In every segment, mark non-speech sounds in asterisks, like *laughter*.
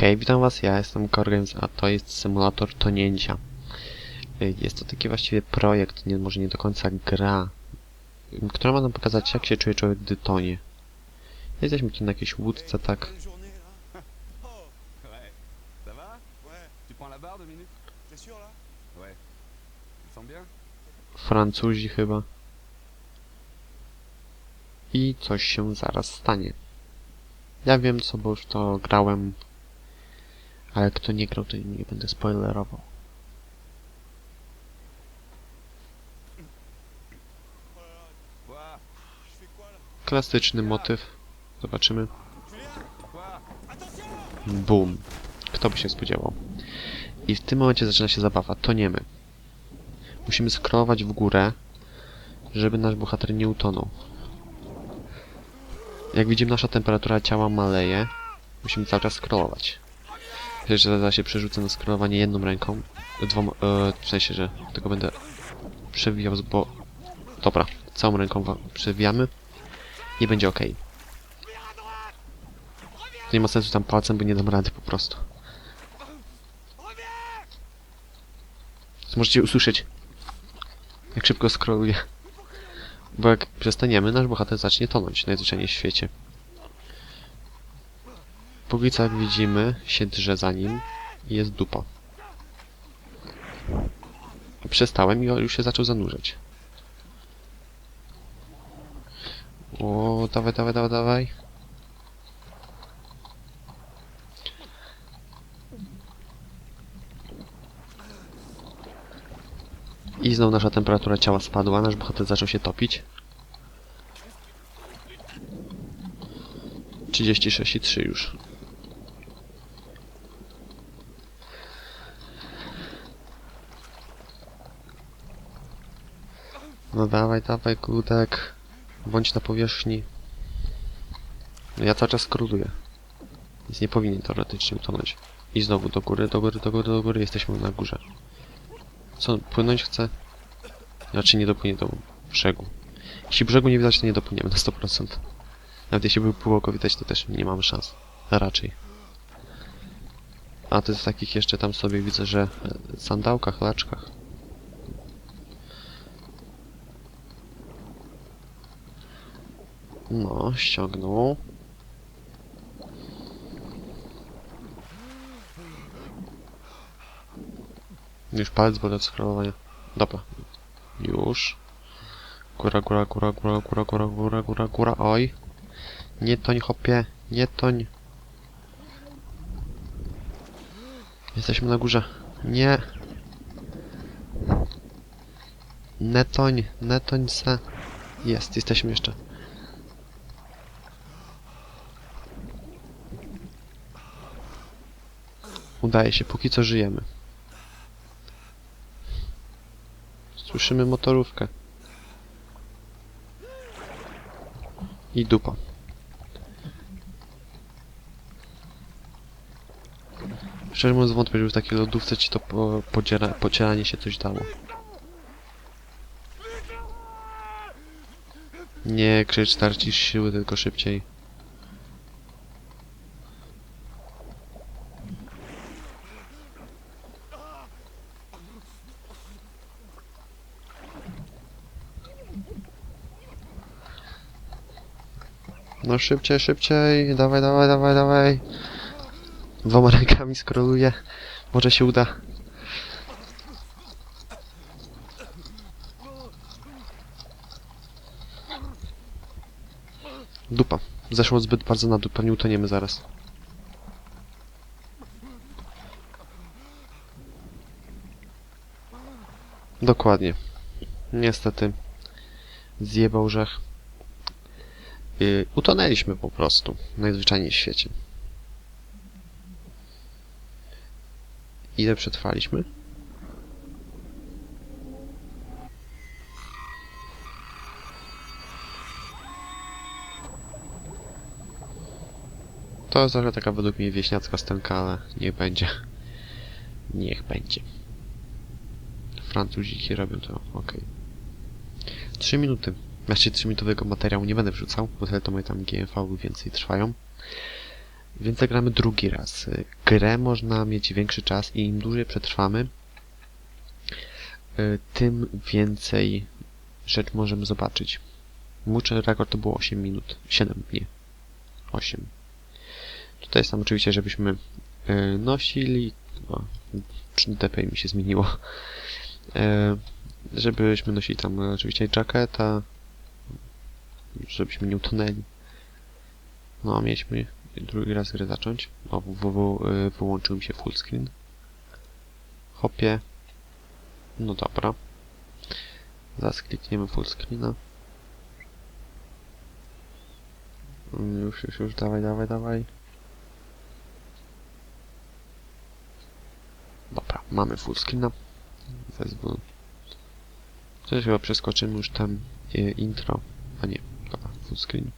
Hej, witam was, ja jestem Korgens, a to jest symulator tonięcia. Y, Jest to taki właściwie projekt, nie, może nie do końca gra, która ma nam pokazać jak się czuje człowiek, gdy tonie. Jesteśmy tu na jakiejś łódce, tak? Francuzi chyba. I coś się zaraz stanie. Ja wiem co, bo już to grałem, ale kto nie grał, to nie będę spoilerował. Klasyczny motyw. Zobaczymy. Boom. Kto by się spodziewał? I w tym momencie zaczyna się zabawa. Toniemy. Musimy scrollować w górę, żeby nasz bohater nie utonął. Jak widzimy, nasza temperatura ciała maleje. Musimy cały czas scrollować. Że zaraz się przerzucę na scrollowanie jedną ręką. Dwoma, e, w sensie, że tego będę przewijał bo... Dobra, całą ręką przewijamy i będzie ok. Nie ma sensu tam palcem, bo nie dam rady po prostu. Możecie usłyszeć, jak szybko scrolluję. Bo jak przestaniemy, nasz bohater zacznie tonąć najzwyczajniej w świecie. Póki co, jak widzimy, się drze za nim i jest dupa. Przestałem i już się zaczął zanurzać. O, dawaj, dawaj, dawaj, dawaj. I znowu nasza temperatura ciała spadła, nasz bohater zaczął się topić. 36,3 już. No dawaj, dawaj, kudek. Bądź na powierzchni. No ja cały czas skróluję. Więc nie powinien teoretycznie utonąć. I znowu do góry, do góry, do góry, do góry. Jesteśmy na górze. Co, płynąć chce? Raczej nie dopłynie do brzegu. Jeśli brzegu nie widać, to nie dopłyniemy na 100%. Nawet jeśli by było go widać, to też nie mamy szans. Raczej. A to jest takich jeszcze tam sobie widzę, że sandałkach, laczkach. No, ściągnął. Już palec boli od scrollowania. Dobra. Już. Góra, góra, góra, góra, góra, góra, góra, góra, góra. Oj. Nie toń, hopie. Nie toń. Jesteśmy na górze. Nie. Netoń, netoń se. Jest, jesteśmy jeszcze. Udaje się, póki co żyjemy. Słyszymy motorówkę. I dupa. Szczerze mówiąc wątpię, żeby w takiej lodówce ci to po, pocieranie się coś dało. Nie krzycz, tarcisz siły, tylko szybciej. No szybciej, szybciej, dawaj, dawaj, dawaj, dawaj. Dwoma *laughs* rękami skroluję. Może się uda. Dupa. Zeszło zbyt bardzo na dół, pewnie utoniemy zaraz. Dokładnie. Niestety. Zjebał rzech. Yy, utonęliśmy po prostu. Najzwyczajniej w świecie. Ile przetrwaliśmy? To jest trochę taka według mnie wieśniacka scenka, ale niech będzie. Niech będzie. Francuzi robią to, okej. Trzy minuty. Właściwie 3-minutowego materiału nie będę wrzucał, bo tyle to moje tam GMV więcej trwają. Więc zagramy drugi raz. Y, Grę można mieć większy czas i im dłużej przetrwamy, y, tym więcej rzeczy możemy zobaczyć. Mój rekord to było 8 minut. 7, nie. 8. Tutaj jest tam oczywiście, żebyśmy y, nosili. O, DP mi się zmieniło. E, żebyśmy nosili tam oczywiście jacketa, żebyśmy nie utonęli. No, a mieliśmy drugi raz grę zacząć. O, w, w, y, wyłączył mi się full screen. Hopie. No dobra. Zaraz klikniemy full screena. Mm, Już, już, już, dawaj, dawaj, dawaj. Dobra, mamy full screena. Wezwę. Coś chyba przeskoczymy już tam e, intro. A nie, full screen.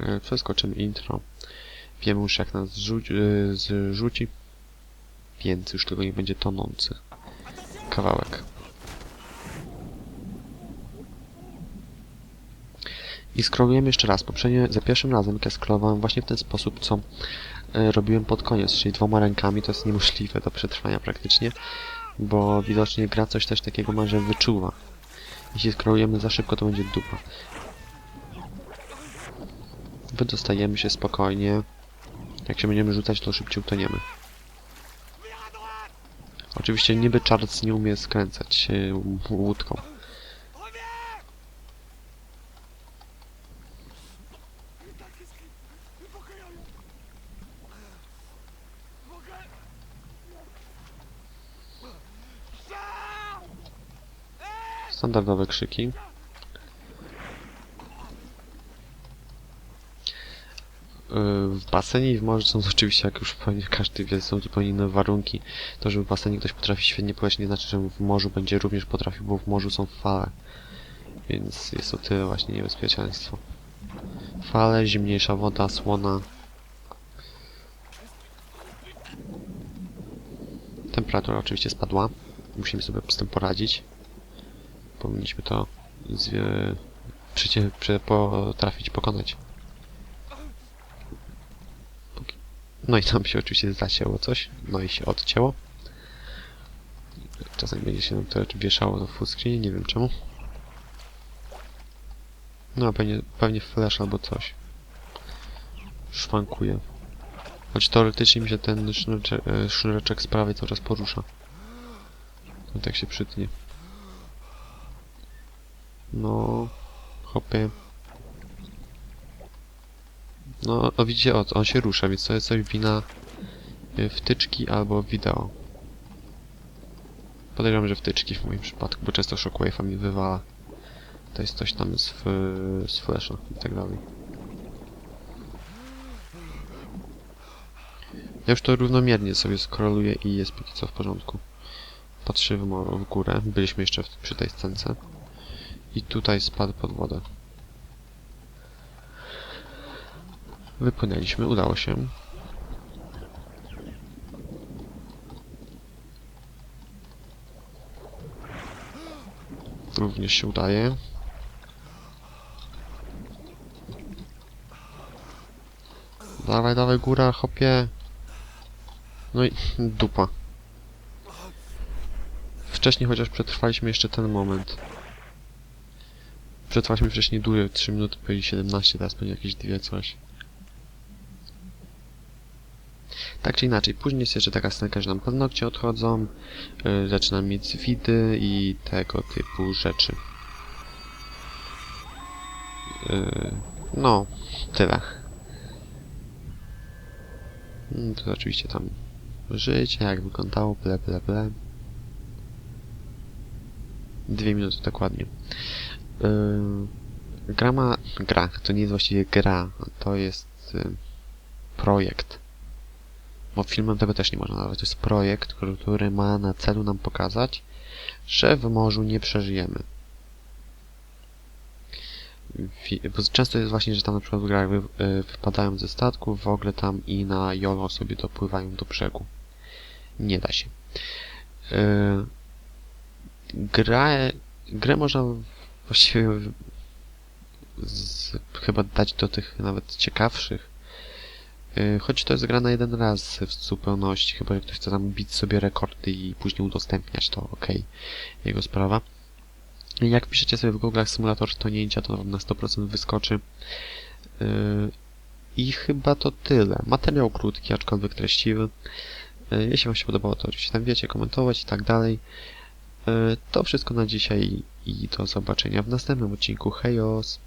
E, Przeskoczymy intro. Wiemy już jak nas zrzuci, e, zrzuci. Więc już tego nie będzie tonący kawałek. I scrollujemy jeszcze raz. Poprzednio, za pierwszym razem, jak ja właśnie w ten sposób, co e, robiłem pod koniec, czyli dwoma rękami, to jest niemożliwe do przetrwania praktycznie, bo widocznie gra coś też takiego ma, że wyczuwa. Jeśli scrollujemy za szybko, to będzie dupa. Wydostajemy się spokojnie. Jak się będziemy rzucać, to szybciej utoniemy. Oczywiście niby Charles nie umie skręcać łódką. Standardowe krzyki. Yy, W basenie i w morzu są *laughs* oczywiście, jak już pewnie każdy wie, są zupełnie inne warunki. To, że w basenie ktoś potrafi świetnie pływać, nie znaczy, że w morzu będzie również potrafił, bo w morzu są fale. Więc jest to tyle właśnie niebezpieczeństwo. Fale, zimniejsza woda, słona. Temperatura oczywiście spadła. Musimy sobie z tym poradzić. Powinniśmy to zwie... Przecie, prze, potrafić pokonać. No i tam się oczywiście zacięło coś. No i się odcięło. Czasem będzie się nam to wieszało na full screenie, nie wiem czemu. No pewnie, pewnie flash albo coś. Szwankuje. Choć teoretycznie mi się ten sznureczek, e, sznureczek z prawej czas porusza. No tak się przytnie. No, hopy. No, o widzicie, o, on się rusza, więc to jest coś wina y, wtyczki albo wideo. Podejrzewam, że wtyczki w moim przypadku, bo często Shockwave'a mi wywala. To jest coś tam z, f- z flasha i tak dalej. Ja już to równomiernie sobie skroluję i jest póki co w porządku. Patrzę w, w górę, byliśmy jeszcze w, przy tej scence. I tutaj spadł pod wodę. Wypłynęliśmy, udało się. Również się udaje. Dawaj, dawaj, góra, hopie. No i dupa. Wcześniej chociaż przetrwaliśmy jeszcze ten moment. Przetrwaliśmy wcześniej dłużej, 3 minuty, pewnie 17, teraz pewnie jakieś dwie coś. Tak czy inaczej, później jest jeszcze taka scenka, że nam paznokcie odchodzą, yy, zaczynam mieć widy i tego typu rzeczy. Yy, no, tyle. Mm, To oczywiście tam życie, jak wyglądało, ble, ble, ble. Dwie minuty dokładnie. Yy, gra ma... Gra, to nie jest właściwie gra, to jest projekt. Bo filmem tego też nie można nazwać. To jest projekt, który ma na celu nam pokazać, że w morzu nie przeżyjemy. Bo często jest właśnie, że tam na przykład w grach yy, wypadają ze statków w ogóle tam i na jolo sobie dopływają do brzegu. Nie da się. Yy, grę, grę można właściwie z, chyba dać do tych nawet ciekawszych. Yy, choć to jest gra na jeden raz w zupełności, chyba że ktoś chce tam bić sobie rekordy i później udostępniać, to okej, jego sprawa. Jak piszecie sobie w Google symulator tonięcia, to na 100% wyskoczy. Yy, I chyba to tyle. Materiał krótki, aczkolwiek treściwy. Yy, Jeśli Wam się podobało, to oczywiście tam wiecie, komentować i tak dalej. Yy, To wszystko na dzisiaj i do zobaczenia w następnym odcinku. Hejos!